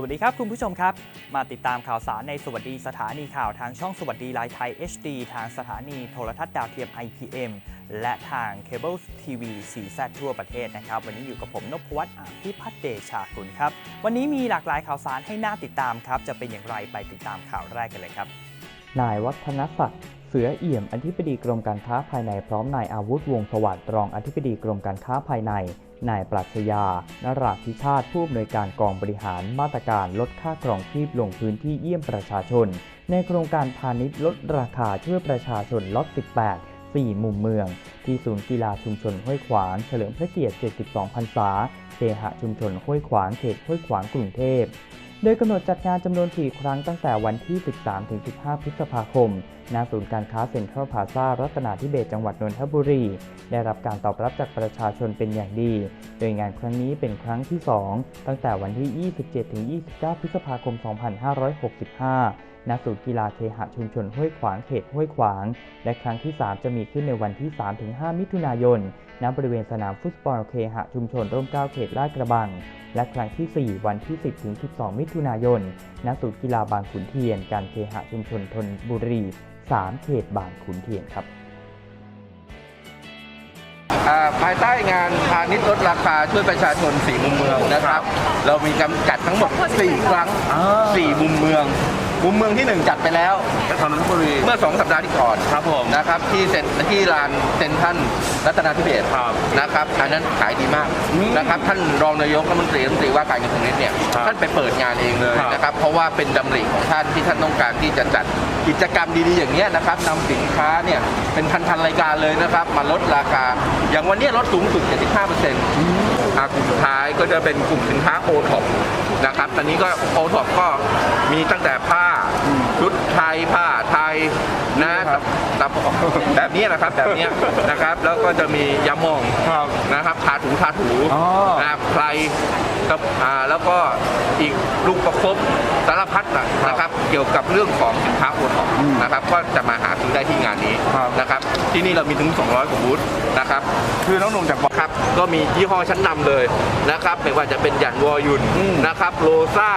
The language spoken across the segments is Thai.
สวัสดีครับคุณผู้ชมครับ มาติดตามข่าวสารในสวัสดีสถานีข่าวทางช่องสวัสดีไลฟ์ไทย HD ทางสถานีโทรทัศน์ดาวเทียม IPM และทางเคเบิลทีวีสีแซทั่วประเทศนะครับ วันนี้อยู่กับผมนพวัฒน์อภิพัฒน์เดชาคุณครับ วันนี้มีหลากหลายข่าวสารให้น่าติดตามครับ จะเป็นอย่างไรไปติดตามข่าวแรกกันเลยครับ นายวัฒนศักดิ์เสือเอี่ยมอธิบดีกรมการค้าภายในพร้อมนายอาวุธวงสวัสดิ์รองอธิบดีกรมการค้าภายใน นายปรัชญา นราธิชาติผู้อำนวยการกองบริหารมาตรการลดค่าครองชีพลงพื้นที่เยี่ยมประชาชน ในโครงการพาณิชย์ลดราคาช่วยประชาชนล็อต 18 4 มุมเมือง ที่ศูนย์กีฬาชุมชนห้วยขวาง เฉลิมพระเกียรติ 72 พรรษาเคหะชุมชนห้วยขวางเขตห้วยขวางกรุงเทพ โดยกำหนดจัดงานจำนวน 4 ครั้งตั้งแต่วันที่ 13-15 พฤษภาคม ณ ศูนย์การค้าเซ็นทรัลพาซ่ารัตนาธิเบศจังหวัดนนทบุรี ได้รับการตอบรับจากประชาชนเป็นอย่างดี โดยงานครั้งนี้เป็นครั้งที่ 2 ตั้งแต่วันที่ 27-29 พฤษภาคม 2565ณศูนย์กีฬาเคหะชุมชนห้วยขวางเขตห้วยขวาง และครั้งที่ 3 จะมีขึ้นในวันที่ 3-5 มิถุนายน ณ บริเวณสนามฟุตบอลเคหะชุมชนร่มเกล้าเขตลาดกระบัง และครั้งที่ 4 วันที่ 10-12 มิถุนายน ณ ศูนย์กีฬาบางขุนเทียน การเคหะชุมชนทนบุรี 3 เขตบางขุนเทียนครับภายใต้งานพาณิชย์ลดราคาช่วยประชาชนสี่มุมเมืองนะครับ เรามีกำจัดทั้งหมด 4 ครั้ง 4 มุมเมือง มุมเมืองที่1จัดไปแล้ว นครนนทบุรี เมื่อ2สัปดาห์ที่ก่อนครับผม นะครับที่เซ็นที่ลานเซ็นทรัลรัตนาธิเบศรครับนะครับอันนั้นขายดีมากอืมนะครับท่านรองนายกรัฐมนตรีรัฐมนตรีว่าการกระทรวงนี้เนี่ยครับท่านไปเปิดงานเองเลยครับนะครับเพราะว่าเป็นดำริของท่านที่ท่านต้องการที่จะจัด กิจกรรมดีๆอย่างนี้นะครับนำสินค้าเนี่ยเป็นพันๆรายการเลยนะครับ มาลดราคา อย่างวันนี้ลดสูงสุด 75%อ่ากลุ่มสุดท้ายก็จะเป็นกลุ่มสินค้าโอท็อปนะครับตอนนี้ก็โอท็อปก็มีตั้งแต่ผ้าชุดไทยผ้าไทย นะครับแบบแบบนี้นะครับแบบเนี้ยนะครับ แล้วก็จะมียาหมองครับนะครับทาถูทาถูอ๋อนะครับใครกับอ่าแล้วก็อีกลูกประคบสารพัดน่ะนะครับ เกี่ยวกับเรื่องของสินค้าโอท็อปนะครับ ก็จะมาหาซื้อได้ที่งานนี้ครับนะครับ ที่นี่เรามีถึง 200 กว่าบูธนะครับ คือน้องหนุ่มจากบอกครับก็มียี่ห้อชั้นนำเลยนะครับไม่ว่าจะเป็นหยันวอยุนอืมนะครับโลซ่า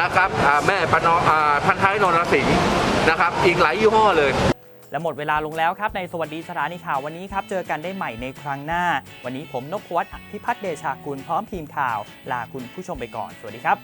นะครับอ่าแม่ปะนออ่าพันท้ายนรสิงห์ นะครับ อีกหลายยี่ห้อเลย และหมดเวลาลงแล้วครับ ในสวัสดีสถานีข่าววันนี้ครับ เจอกันได้ใหม่ในครั้งหน้า วันนี้ผมนพวัตพิพัฒน์เดชากุลพร้อมทีมข่าว ลาคุณผู้ชมไปก่อน สวัสดีครับ